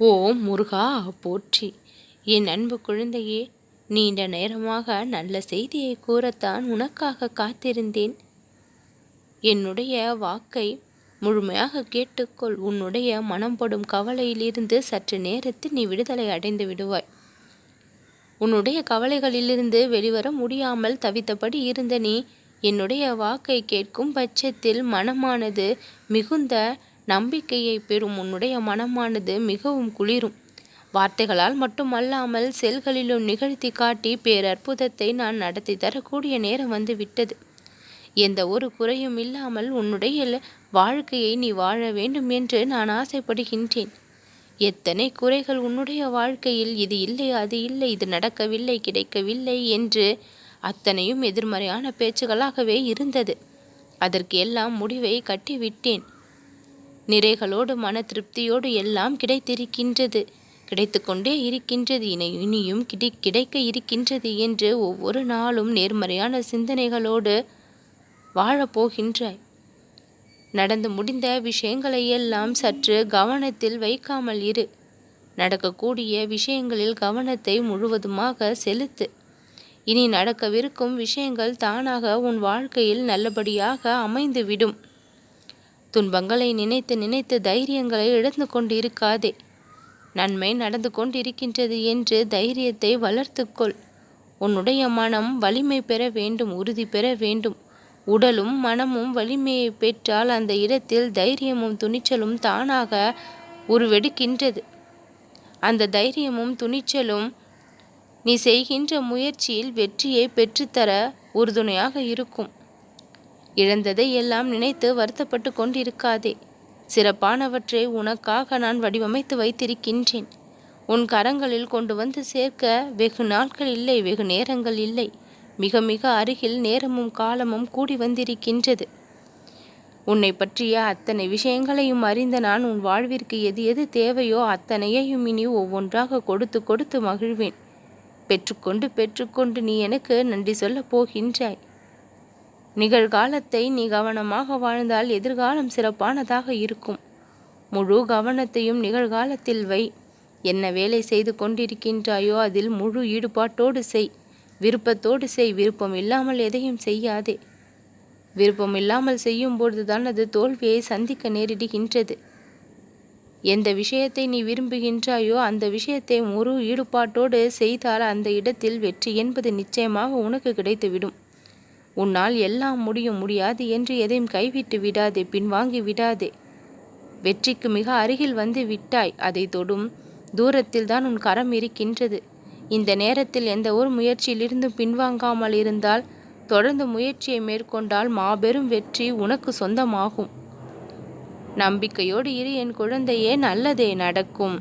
ஓ முருகா போற்றி. என் அன்பு குழந்தையே நீண்ட நேரமாக நல்ல செய்தியை கூறத்தான் உனக்காக காத்திருந்தேன். என்னுடைய வாக்கை முழுமையாக கேட்டுக்கொள். உன்னுடைய மனம் படும் கவலையிலிருந்து சற்று நேரத்தில் நீ விடுதலை அடைந்து விடுவாய். உன்னுடைய கவலைகளிலிருந்து வெளிவர முடியாமல் தவித்தபடி இருந்த நீ என்னுடைய வாக்கை கேட்கும் பட்சத்தில் மனமானது மிகுந்த நம்பிக்கையை பெறும் உன்னுடைய மனமானது மிகவும் குளிரும். வார்த்தைகளால் மட்டுமல்லாமல் செல்களிலும் நிகழ்த்தி காட்டி பேரற்புதத்தை நான் நடத்தி தரக்கூடிய நேரம் வந்து விட்டது. எந்த ஒரு குறையும் இல்லாமல் உன்னுடைய வாழ்க்கையை நீ வாழ வேண்டும் என்று நான் ஆசைப்படுகின்றேன். எத்தனை குறைகள் உன்னுடைய வாழ்க்கையில் இது இல்லை அது இல்லை இது நடக்கவில்லை கிடைக்கவில்லை என்று அத்தனையும் எதிர்மறையான பேச்சுகளாகவே இருந்தது. அதற்கு எல்லாம் முடிவை கட்டிவிட்டேன். நிறைகளோடு மன திருப்தியோடு எல்லாம் கிடைத்திருக்கின்றது. கிடைத்து கொண்டே இருக்கின்றது. இனி இனியும் கிடை கிடைக்க இருக்கின்றது என்று ஒவ்வொரு நாளும் நேர்மறையான சிந்தனைகளோடு வாழப்போகின்றாய். நடந்து முடிந்த விஷயங்களை எல்லாம் சற்று கவனத்தில் வைக்காமல் இரு. நடக்கக்கூடிய விஷயங்களில் கவனத்தை முழுவதுமாக செலுத்து. இனி நடக்கவிருக்கும் விஷயங்கள் தானாக உன் வாழ்க்கையில் நல்லபடியாக அமைந்துவிடும். துன்பங்களை நினைத்து நினைத்து தைரியங்களை இழந்து கொண்டிருக்காதே. நன்மை நடந்து கொண்டிருக்கின்றது என்று தைரியத்தை வளர்த்துக்கொள் உன்னுடைய மனம் வலிமை பெற வேண்டும் உறுதி பெற வேண்டும். உடலும் மனமும் வலிமையை பெற்றால் அந்த இடத்தில் தைரியமும் துணிச்சலும் தானாக உருவெடுக்கின்றது. அந்த தைரியமும் துணிச்சலும் நீ செய்கின்ற முயற்சியில் வெற்றியை பெற்றுத்தர உறுதுணையாக இருக்கும். இழந்ததை எல்லாம் நினைத்து வருத்தப்பட்டு கொண்டிருக்காதே. சிறப்பானவற்றை உனக்காக நான் வடிவமைத்து வைத்திருக்கின்றேன். உன் கரங்களில் கொண்டு வந்து சேர்க்க வெகு நாட்கள் இல்லை வெகு நேரங்கள் இல்லை. மிக மிக அருகில் நேரமும் காலமும் கூடி வந்திருக்கின்றது. உன்னை பற்றிய அத்தனை விஷயங்களையும் அறிந்த நான் உன் வாழ்விற்கு எது எது தேவையோ அத்தனையையும் இனி ஒவ்வொன்றாக கொடுத்து கொடுத்து மகிழ்வேன். பெற்றுக்கொண்டு பெற்றுக்கொண்டு நீ எனக்கு நன்றி சொல்லப் போகின்றாய். நிகழ்காலத்தை நீ கவனமாக வாழ்ந்தால் எதிர்காலம் சிறப்பானதாக இருக்கும். முழு கவனத்தையும் நிகழ்காலத்தில் வை. என்ன வேலை செய்து கொண்டிருக்கின்றாயோ அதில் முழு ஈடுபாட்டோடு செய். விருப்பத்தோடு செய். விருப்பம் இல்லாமல் எதையும் செய்யாதே. விருப்பம் இல்லாமல் செய்யும்பொழுதுதான் அது தோல்வியை சந்திக்க நேரிடுகின்றது. எந்த விஷயத்தை நீ விரும்புகின்றாயோ அந்த விஷயத்தை முழு ஈடுபாட்டோடு செய்தால் அந்த இடத்தில் வெற்றி என்பது நிச்சயமாக உனக்கு கிடைத்துவிடும். உன்னால் எல்லாம் முடியும் முடியாது என்று எதையும் கைவிட்டு விடாதே பின்வாங்கி விடாதே. வெற்றிக்கு மிக அருகில் வந்து விட்டாய் அதை தொடும் தூரத்தில் தான் உன் கரம் இருக்கின்றது. இந்த நேரத்தில் எந்த ஒரு முயற்சியிலிருந்தும் பின்வாங்காமல் இருந்தால் தொடர்ந்து முயற்சியை மேற்கொண்டால் மாபெரும் வெற்றி உனக்கு சொந்தமாகும். நம்பிக்கையோடு இரு என் குழந்தையே நல்லதே நடக்கும்.